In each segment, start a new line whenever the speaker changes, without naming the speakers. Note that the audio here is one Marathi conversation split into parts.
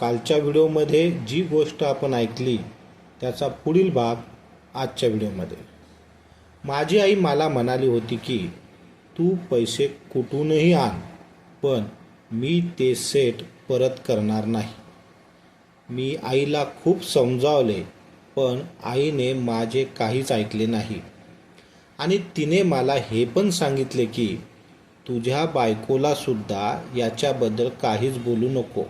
कालच्या व्हिडिओमध्ये जी गोष्ट आपण ऐकली त्याचा पुढील भाग आजच्या व्हिडिओमध्ये. माझी आई मला म्हणाली होती की तू पैसे कुठूनही आण पण मी ते सेट परत करणार नाही. मी आईला खूप समजावले पण आईने माझे काहीच ऐकले नाही. आणि तिने मला हे पण सांगितले की तुझ्या बायकोला सुद्धा याच्याबद्दल काहीच बोलू नको.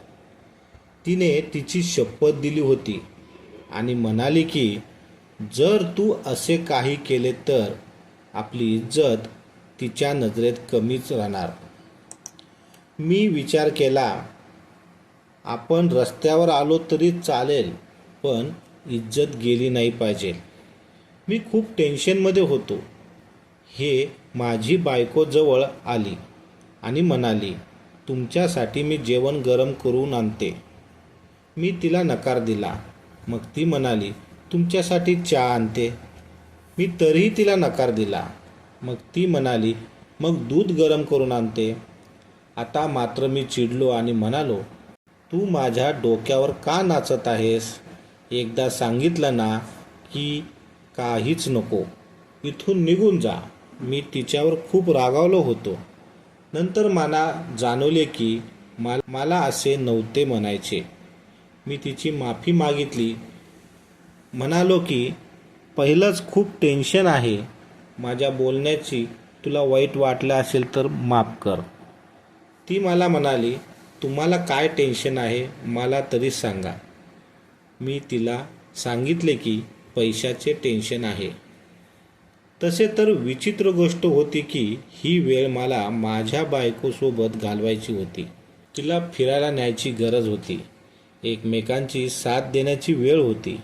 तिने तिची शपथ दिली होती आणि म्हणाली की जर तू असे काही केले तर आपली इज्जत तिच्या नजरेत कमीच राहणार. मी विचार केला आपण रस्त्यावर आलो तरी चालेल पण इज्जत गेली नाही पाहिजे. मी खूप टेन्शनमध्ये होतो. हे माझी बायको जवळ आली आणि म्हणाली तुमच्यासाठी मी जेवण गरम करून आणते. मी तिला नकार दिला. मग ती म्हणाली तुमच्यासाठी चहा आणते. मी तरीही तिला नकार दिला. मग ती म्हणाली मग दूध गरम करून आणते. आता मात्र मी चिडलो आणि म्हणालो तू माझ्या डोक्यावर का नाचत आहेस? एकदा सांगितलं ना की काहीच नको. इथून निघून जा. मी तिच्यावर खूप रागावलो होतो. नंतर मला जाणवले की मला मला असे नव्हते म्हणायचे. मी तिची माफी मागितली. म्हणालो की पहिलंच खूप टेन्शन आहे. माझ्या बोलण्याची तुला वाईट वाटलं असेल तर माफ कर. ती मला म्हणाली तुम्हाला काय टेन्शन आहे मला तरी सांगा. मी तिला सांगितले की पैशाचे टेन्शन आहे. तसे तर विचित्र गोष्ट होती की ही वेळ मला माझ्या बायकोसोबत घालवायची होती. तिला फिरायला न्यायची गरज होती. एकमेकांची साथ देण्याची वेळ होती.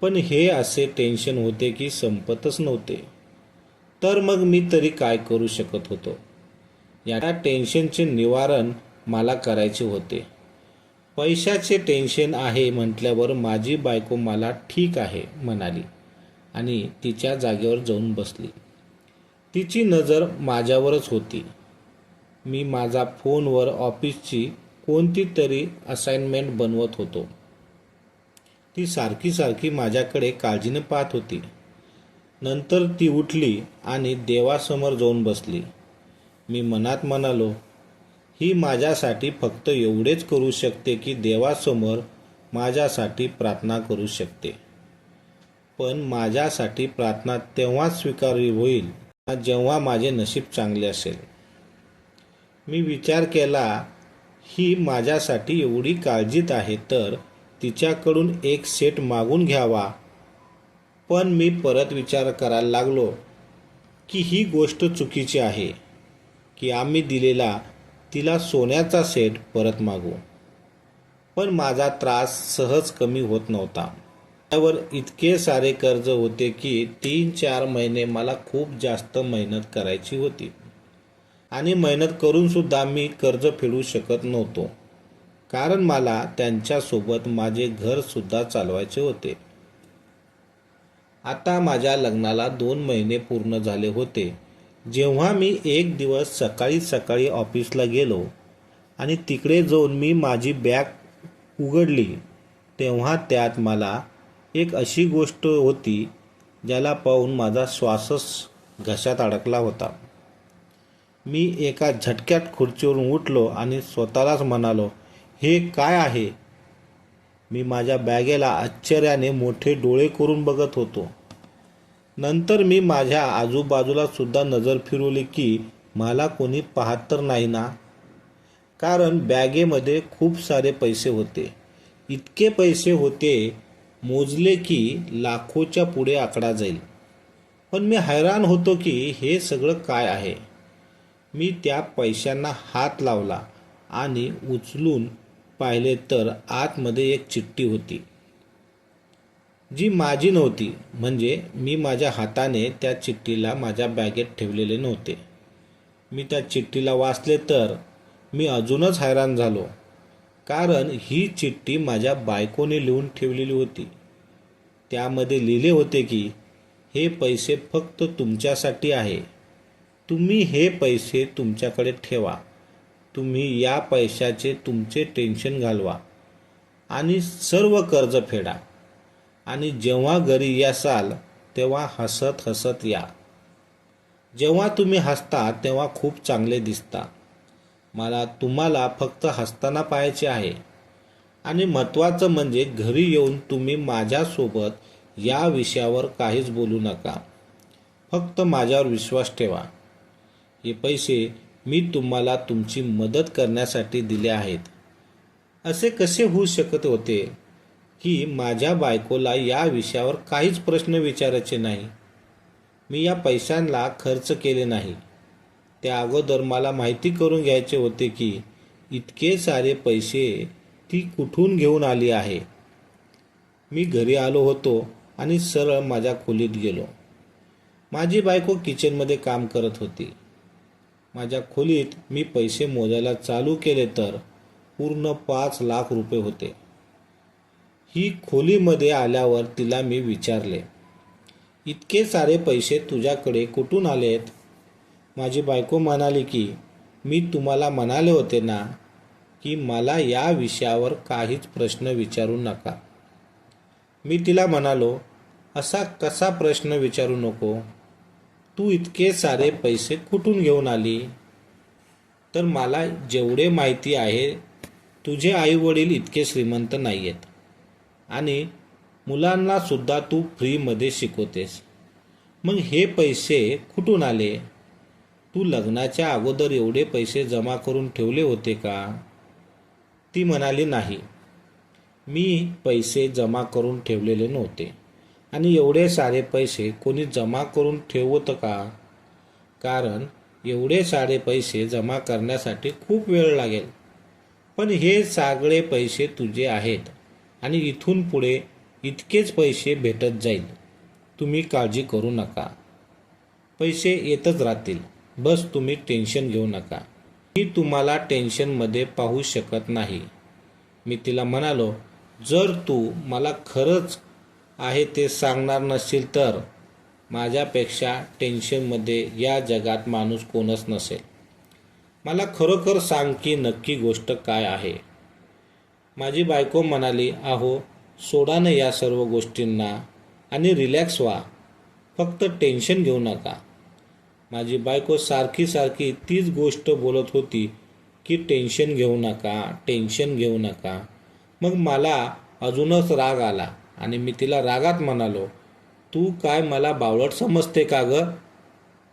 पण हे असे टेन्शन होते की संपतच नव्हते. तर मग मी तरी काय करू शकत होतो? या टेन्शनचे निवारण मला करायचे होते. पैशाचे टेन्शन आहे म्हटल्यावर माझी बायको मला ठीक आहे म्हणाली आणि तिच्या जागेवर जाऊन बसली. तिची नजर माझ्यावरच होती. मी माझा फोनवर ऑफिसची कोणती तरी असाइनमेंट बनवत होतो. ती सारखी सारखी माझ्याकडे काळजीने पाहत होती. नंतर ती उठली आणि देवासमोर जाऊन बसली. मी मनात म्हणालो ही माझ्यासाठी फक्त एवढेच करू शकते की देवासमोर माझ्यासाठी प्रार्थना करू शकते. पण माझ्यासाठी प्रार्थना तेव्हाच स्वीकारली होईल जेव्हा माझे नशीब चांगले असेल. मी विचार केला ही माझ्यासाठी एवढी काळजीत आहे तर तिच्याकडून एक सेट मागून घ्यावा. पण मी परत विचार करायला लागलो की ही गोष्ट चुकीची आहे की आम्ही दिलेला तिला सोन्याचा सेट परत मागू. पण माझा त्रास सहज कमी होत नव्हता. त्यावर इतके सारे कर्ज होते की तीन चार महिने मला खूप जास्त मेहनत करायची होती. आणि मेहनत करूनसुद्धा मी कर्ज फेडू शकत नव्हतो. कारण मला त्यांच्यासोबत माझे घरसुद्धा चालवायचे होते. आता माझ्या लग्नाला दोन महिने पूर्ण झाले होते. जेव्हा मी एक दिवस सकाळी सकाळी ऑफिसला गेलो आणि तिकडे जाऊन मी माझी बॅग उघडली तेव्हा त्यात मला एक अशी गोष्ट होती ज्याला पाहून माझा श्वासच घशात अडकला होता. मी एका झटक्यात खुर्चीवरून उठलो आणि स्वतःलाच म्हणालो हे काय आहे? मी माझ्या बॅगेला आश्चर्याने मोठे डोळे करून बघत होतो. नंतर मी माझ्या आजूबाजूला सुद्धा नजर फिरवली की मला कोणी पाहत तर नाही ना? कारण बॅगेमध्ये खूप सारे पैसे होते. इतके पैसे होते मोजले की लाखोच्या पुढे आकडा जाईल. पण मी हैराण होतो की हे सगळं काय आहे? मी त्या पैशांना हात लावला आणि उचलून पाहिले तर आतमध्ये एक चिठ्ठी होती. जी माझी नव्हती म्हणजे मी माझ्या हाताने त्या चिठ्ठीला माझ्या बॅगेत ठेवलेले नव्हते. मी त्या चिठ्ठीला वाचले तर मी अजूनच हैराण झालो कारण ही चिठ्ठी माझ्या बायकोने लिहून ठेवलेली होती. त्यामध्ये लिहिले होते की हे पैसे फक्त तुमच्यासाठी आहे. तुम्ही हे पैसे तुमच्याकडे ठेवा. तुम्ही या पैशाचे तुमचे टेन्शन घालवा. आणि सर्व कर्ज फेडा. आणि जेव्हा घरी यासाल तेव्हा हसत हसत या. जेव्हा तुम्ही हसता तेव्हा खूप चांगले दिसता. मला तुम्हाला फक्त हसताना पाहायचे आहे. आणि महत्त्वाचं म्हणजे घरी येऊन तुम्ही माझ्यासोबत या विषयावर काहीच बोलू नका. फक्त माझ्यावर विश्वास ठेवा. हे पैसे मी तुम्हाला तुमची मदत करण्यासाठी दिले आहेत. असे कसे होऊ शकत होते की माझ्या बायकोला या विषयावर काहीच प्रश्न विचारायचे नाही. मी या पैशांना खर्च केले नाही. त्या अगोदर मला माहिती करून घ्यायचे होते की इतके सारे पैसे ती कुठून घेऊन आली आहे. मी घरी आलो होतो आणि सरळ माझ्या खोलीत गेलो. माझी बायको किचनमध्ये काम करत होती. माझ्या खोलीत मी पैसे मोजायला चालू केले तर पूर्ण पाच लाख रुपये होते. ही खोलीमध्ये आल्यावर तिला मी विचारले इतके सारे पैसे तुझ्याकडे कुठून आलेत? माझी बायको म्हणाली की मी तुम्हाला म्हणाले होते ना की मला या विषयावर काहीच प्रश्न विचारू नका. मी तिला म्हणालो असा कसा प्रश्न विचारू नको? तू इतके सारे पैसे कुठून घेऊन आली? तर मला जेवढे माहिती आहे तुझे आई वडील इतके श्रीमंत नाही आहेत आणि मुलांना सुद्धा तू फ्रीमध्ये शिकवतेस. मग हे पैसे कुठून आले? तू लग्नाच्या अगोदर एवढे पैसे जमा करून ठेवले होते का? ती म्हणाली नाही. मी पैसे जमा करून ठेवलेले नव्हते. आणि एवढे सारे पैसे कोणी जमा करून ठेवतं का? कारण एवढे सारे पैसे जमा करण्यासाठी खूप वेळ लागेल. पण हे सगळे पैसे तुझे आहेत आणि इथून पुढे इतकेच पैसे भेटत जाईल. तुम्ही काळजी करू नका. पैसे येतच राहतील. बस तुम्ही टेन्शन घेऊ नका. मी तुम्हाला टेन्शनमध्ये पाहू शकत नाही. मी तिला म्हणालो जर तू मला खरंच आहे ते सांगणार नसशील तर. माझ्यापेक्षा टेन्शनमध्ये या जगात माणूस कोणच नसेल. मला खरोखर सांग की नक्की गोष्ट काय आहे. माझी बायको म्हणाली अहो सोडा ना या सर्व गोष्टींना आणि रिलॅक्स व्हा. फक्त टेन्शन घेऊ नका. माझी बायको सारखी सारखी तीच गोष्ट बोलत होती की टेन्शन घेऊ नका टेन्शन घेऊ नका. मग मला अजूनच राग आला. आणि मी तिला रागात म्हणालो तू काय मला बावळट समजते का ग?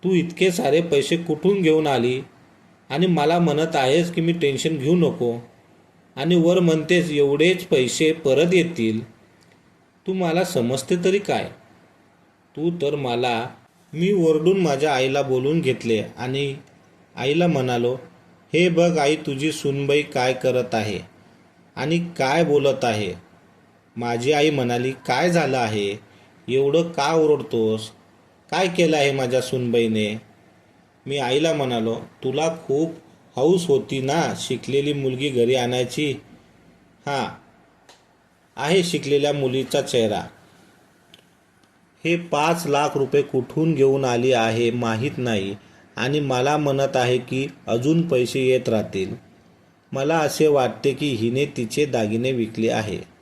तू इतके सारे पैसे कुठून घेऊन आली? आणि मला म्हणत आहेस की मी टेन्शन घेऊ नको. आणि वर म्हणतेस एवढेच पैसे परत येतील. तू मला समजते तरी काय? तू तर मला मी ओरडून माझ्या आईला बोलून घेतले आणि आईला म्हणालो हे बघ आई तुझी सुनबाई काय करत आहे आणि काय बोलत आहे? माझी आई म्हणाली काय झालं आहे? एवढं का ओरडतोस? काय केलं आहे माझ्या सुनबाईने? मी आईला म्हणालो तुला खूप हौस होती ना शिकलेली मुलगी घरी आणायची? हां आहे शिकलेल्या मुलीचा चेहरा. हे पाच लाख रुपये कुठून घेऊन आली आहे माहीत नाही आणि मला म्हणत आहे की अजून पैसे येत राहतील. मला असे वाटते की हिने तिचे दागिने विकले आहे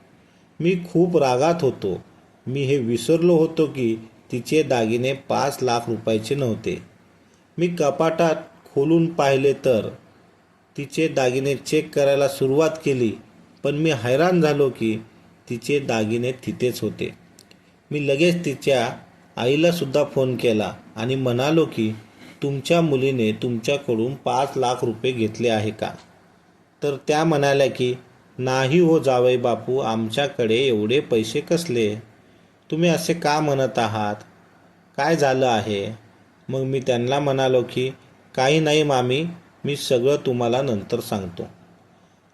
मी खूप रागात होतो. मी हे विसरलो होतो की तिचे दागिने पाच लाख रुपयाचे नव्हते. मी कपाटात खोलून पाहिले तर तिचे दागिने चेक करायला सुरुवात केली पण मी हैराण झालो की तिचे दागिने तिथेच होते. मी लगेच तिच्या आईलासुद्धा फोन केला आणि म्हणालो की तुमच्या मुलीने तुमच्याकडून पाच लाख रुपये घेतले आहे का? तर त्या म्हणाल्या की नाही हो जावई बापू आमच्याकडे एवढे पैसे कसले? तुम्ही असे का म्हणत आहात? काय झालं आहे? मग मी त्यांना म्हणालो की काही नाही मामी मी सगळं तुम्हाला नंतर सांगतो.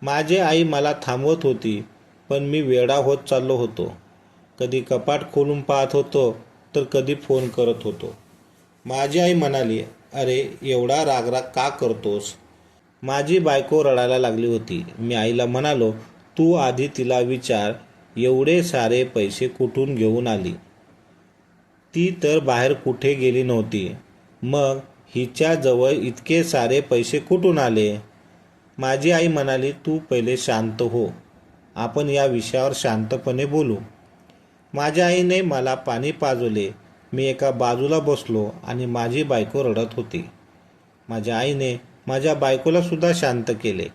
माझी आई मला थांबवत होती पण मी वेडा होत चाललो होतो. कधी कपाट खोलून पाहत होतो तर कधी फोन करत होतो. माझी आई म्हणाली अरे एवढा रागराग का करतोस? माझी बायको रडायला लागली होती. मी आईला म्हणालो तू आधी तिला विचार एवढे सारे पैसे कुठून घेऊन आली? ती तर बाहेर कुठे गेली नव्हती. मग हिच्याजवळ इतके सारे पैसे कुठून आले? माझी आई म्हणाली तू पहिले शांत हो. आपण या विषयावर शांतपणे बोलू. माझ्या आईने मला पाणी पाजवले. मी एका बाजूला बसलो आणि माझी बायको रडत होती. माझ्या आईने माझ्या बायकोला सुद्धा शांत केले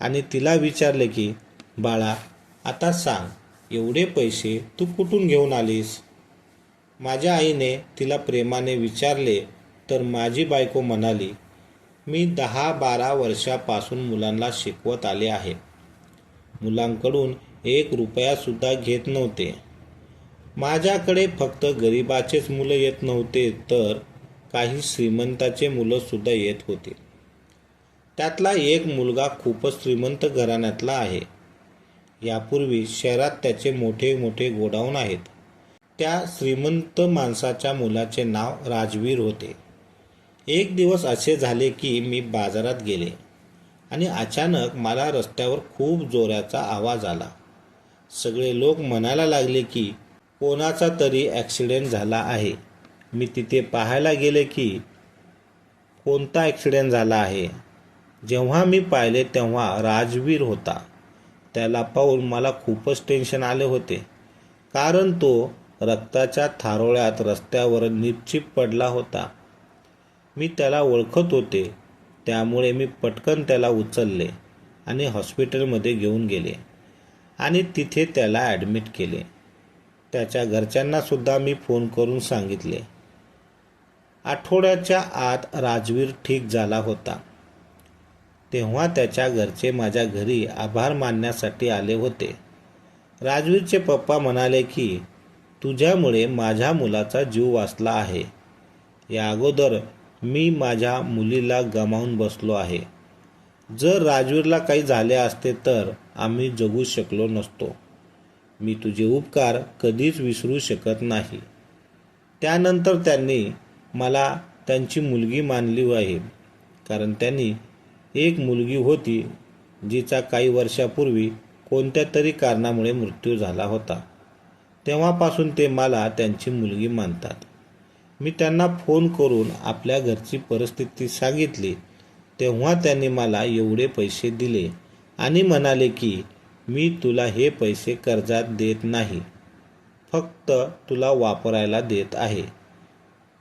आणि तिला विचारले की बाळा आता सांग एवढे पैसे तू कुठून घेऊन आलीस? माझ्या आईने तिला प्रेमाने विचारले तर माझी बायको म्हणाली मी दहा बारा वर्षापासून मुलांना शिकवत आले आहे. मुलांकडून एक रुपयासुद्धा घेत नव्हते. माझ्याकडे फक्त गरिबाचेच मुलं येत नव्हते तर काही श्रीमंताचे मुलंसुद्धा येत होते. त्यातला एक मुलगा खूपच श्रीमंत घराण्यातला आहे. यापूर्वी शहरात त्याचे मोठे मोठे गोडाऊन आहेत. त्या श्रीमंत माणसाच्या मुलाचे नाव राजवीर होते. एक दिवस असे झाले की मी बाजारात गेले आणि अचानक मला रस्त्यावर खूप जोराचा आवाज आला. सगळे लोक म्हणायला लागले की कोणाचा तरी ॲक्सिडेंट झाला आहे. मी तिथे पाहायला गेले की कोणता ॲक्सिडेंट झाला आहे? जेव्हा मी पाहिले तेव्हा राजवीर होता. त्याला पाहून मला खूपच टेन्शन आले होते. कारण तो रक्ताच्या थारोळ्यात रस्त्यावर निपचिप पडला होता. मी त्याला ओळखत होते. त्यामुळे मी पटकन त्याला उचलले आणि हॉस्पिटलमध्ये घेऊन गेले आणि तिथे त्याला ॲडमिट केले. त्याच्या घरच्यांनासुद्धा मी फोन करून सांगितले. आठवड्याच्या आत राजवीर ठीक झाला होता. तेव्हा त्याच्या घरचे माझ्या घरी आभार मानण्यासाठी आले होते. राजवीरचे पप्पा म्हणाले की तुझ्यामुळे माझ्या मुलाचा जीव वाचला आहे. या अगोदर मी माझ्या मुलीला गमावून बसलो आहे. जर राजवीरला काही झाले असते तर आम्ही जगू शकलो नसतो. मी तुझे उपकार कधीच विसरू शकत नाही. त्यानंतर त्यांनी मला त्यांची मुलगी मानली आहे कारण त्यांनी एक मुलगी होती जिचा काही वर्षापूर्वी कोणत्या तरी कारणामुळे मृत्यू झाला होता. तेव्हापासून ते मला त्यांची मुलगी मानतात. मी त्यांना फोन करून आपल्या घरची परिस्थिती सांगितली. तेव्हा त्यांनी मला एवढे पैसे दिले आणि म्हणाले की मी तुला हे पैसे कर्जात देत नाही. फक्त तुला वापरायला देत आहे.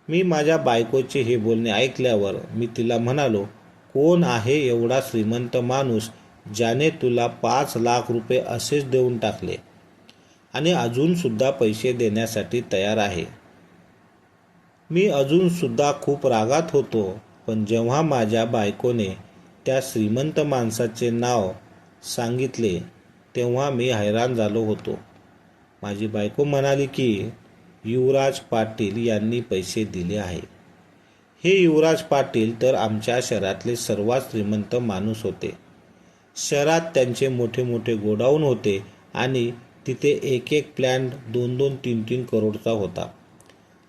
मी माझ्या बायकोचे हे बोलणे ऐकल्यावर मी तिला म्हणालो कोण आहे एवढा श्रीमंत माणूस ज्याने तुला पाच लाख रुपये असेच देऊन टाकले? आणि अजूनसुद्धा पैसे देण्यासाठी तयार आहे. मी अजूनसुद्धा खूप रागात होतो पण जेव्हा माझ्या बायकोने त्या श्रीमंत माणसाचे नाव सांगितले तेव्हा मी हैराण झालो होतो. माझी बायको म्हणाली की युवराज पाटील यांनी पैसे दिले आहे हे युवराज पाटील तर आमच्या शहरातले सर्वात श्रीमंत माणूस होते. शहरात त्यांचे मोठे मोठे गोडाऊन होते आणि तिथे एक एक प्लॅन दोन दोन तीन तीन करोडचा होता.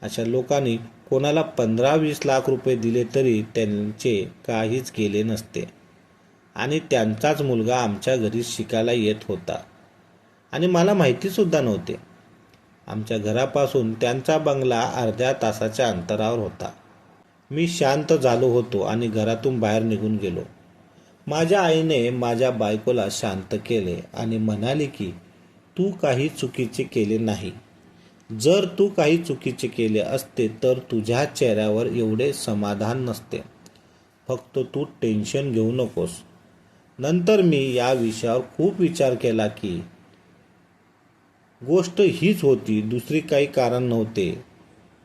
अशा लोकांनी कोणाला पंधरा वीस लाख रुपये दिले तरी त्यांचे काहीच गेले नसते. आणि त्यांचाच मुलगा आमच्या घरी शिकायला येत होता. आणि मला माहितीसुद्धा नव्हते. आमच्या घरापासून त्यांचा बंगला अर्ध्या तासाच्या अंतरावर होता. मी शांत झालो होतो आणि घरातून बाहेर निघून गेलो. माझ्या आईने माझ्या बायकोला शांत केले आणि म्हणाली की तू काही चुकीचे केले नाही. जर तू काही चुकीचे केले असते तर तुझ्या चेहऱ्यावर एवढे समाधान नसते. फक्त तू टेन्शन घेऊ नकोस. नंतर मी या विषयावर खूप विचार केला की गोष्ट हीच होती दुसरी काही कारण नव्हते.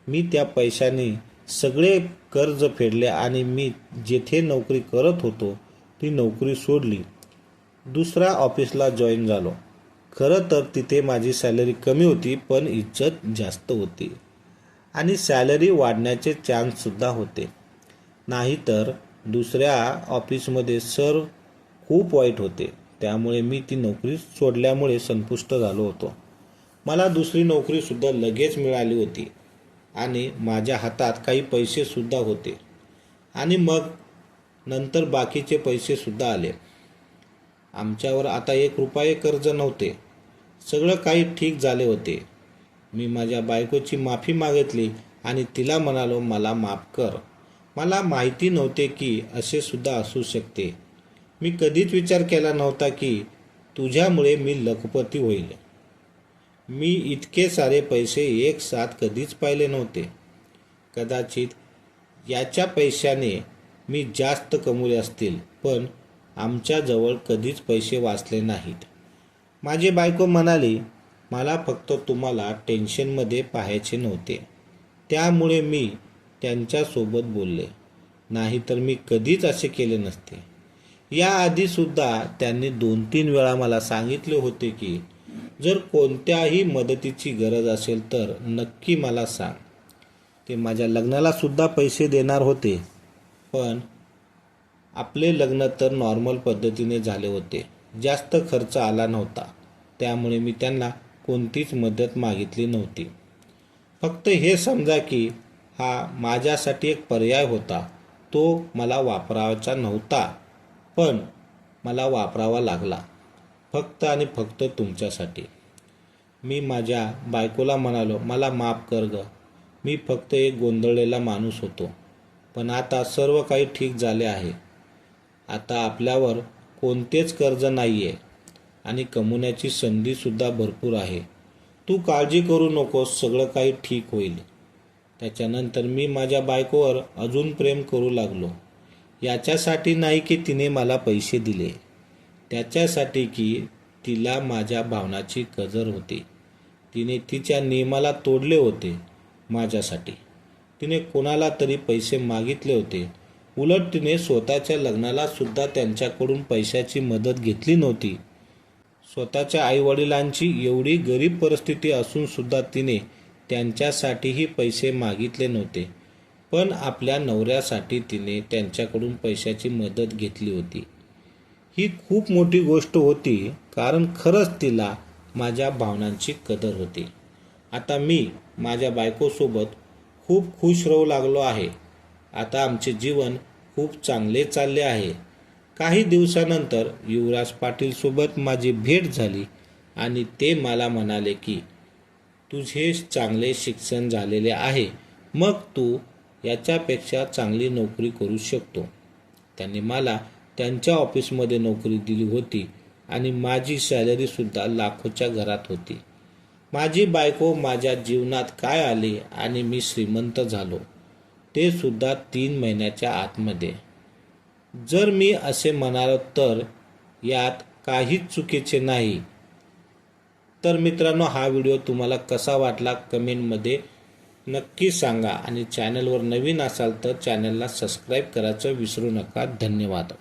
मी त्या पैशाने सगळे कर्ज फेडले आणि मी जेथे नोकरी करत होतो ती नोकरी सोडली. दुसऱ्या ऑफिसला जॉईन झालो. खरं तर तिथे माझी सॅलरी कमी होती पण इज्जत जास्त होती. आणि सॅलरी वाढण्याचे चान्ससुद्धा होते. नाहीतर दुसऱ्या ऑफिसमध्ये सर खूप वाईट होते. त्यामुळे मी ती नोकरी सोडल्यामुळे संतुष्ट झालो होतो. मला दुसरी नोकरीसुद्धा लगेच मिळाली होती. आणि माझ्या हातात काही पैसेसुद्धा होते. आणि मग नंतर बाकीचे पैसेसुद्धा आले. आमच्यावर आता एक रुपये कर्ज नव्हते. सगळं काही ठीक झाले होते. मी माझ्या बायकोची माफी मागितली आणि तिला म्हणालो मला माफ कर. मला माहिती नव्हते की असे सुद्धा असू शकते. मी कधीच विचार केला नव्हता की तुझ्यामुळे मी लखपती होईल. मी इतके सारे पैसे एक साथ कधीच पाहिले नव्हते. कदाचित याच्या पैशाने मी जास्त कमवले असतील पण आमच्याजवळ कधीच पैसे वाचले नाहीत. माझी बायको म्हणाली मला फक्त तुम्हाला टेन्शनमध्ये पाहायचे नव्हते. त्यामुळे मी त्यांच्यासोबत बोलले. नाहीतर मी कधीच असे केले नसते. याआधीसुद्धा त्यांनी दोन तीन वेळा मला सांगितले होते की जर कोणत्याही मदतीची गरज असेल तर नक्की मला सांग. ते माझ्या लग्नालासुद्धा पैसे देणार होते पण आपले लग्न तर नॉर्मल पद्धतीने झाले होते. जास्त खर्च आला नव्हता. त्यामुळे मी त्यांना कोणतीच मदत मागितली नव्हती. फक्त हे समजा की हा माझ्यासाठी एक पर्याय होता. तो मला वापरावाचा नव्हता पण मला वापरावा लागला. फक्त आणि फक्त तुमच्यासाठी. मी माझ्या बायकोला म्हणालो मला माफ कर ग. मी फक्त एक गोंधळलेला माणूस होतो. पण आता सर्व काही ठीक झाले आहे. आता आपल्यावर कोणतेच कर्ज नाही आहे आणि कमवण्याची संधीसुद्धा भरपूर आहे. तू काळजी करू नकोस सगळं काही ठीक होईल. त्याच्यानंतर मी माझ्या बायकोवर अजून प्रेम करू लागलो. याच्यासाठी नाही की तिने मला पैसे दिले. त्याच्यासाठी की तिला माझ्या भावनाची कजर होती. तिने तिच्या नियमाला तोडले होते माझ्यासाठी. तिने कोणाला तरी पैसे मागितले होते. उलट तिने स्वतःच्या लग्नाला सुद्धा त्यांच्याकडून पैशाची मदत घेतली नव्हती. स्वतःच्या आईवडिलांची एवढी गरीब परिस्थिती असून सुद्धा तिने त्यांच्यासाठीही पैसे मागितले नव्हते. पण आपल्या नवऱ्यासाठी तिने त्यांच्याकडून पैशाची मदत घेतली होती. ही खूप मोठी गोष्ट होती कारण खरंच तिला माझ्या भावनांची कदर होती. आता मी माझ्या बायकोसोबत खूप खुश राहू लागलो आहे. आता आमचे जीवन खूप चांगले चालले आहे. काही दिवसानंतर युवराज पाटीलसोबत माझी भेट झाली आणि ते मला म्हणाले की तुझे चांगले शिक्षण झालेले आहे. मग तू याच्यापेक्षा चांगली नोकरी करू शकतो. त्यांनी मला त्यांच्या ऑफिसमध्ये नोकरी दिली होती आणि माझी सॅलरीसुद्धा लाखोच्या घरात होती. माझी बायको माझ्या जीवनात काय आले आणि मी श्रीमंत झालो ते सुद्धा तीन महिन्याच्या आतमध्ये. जर मी असे म्हणालो तर यात काहीच चुकीचे नाही. तर मित्रांनो हा व्हिडिओ तुम्हाला कसा वाटला कमेंटमध्ये नक्की सांगा आणि चॅनलवर नवीन असाल तर चॅनलला सबस्क्राईब करायचं विसरू नका. धन्यवाद.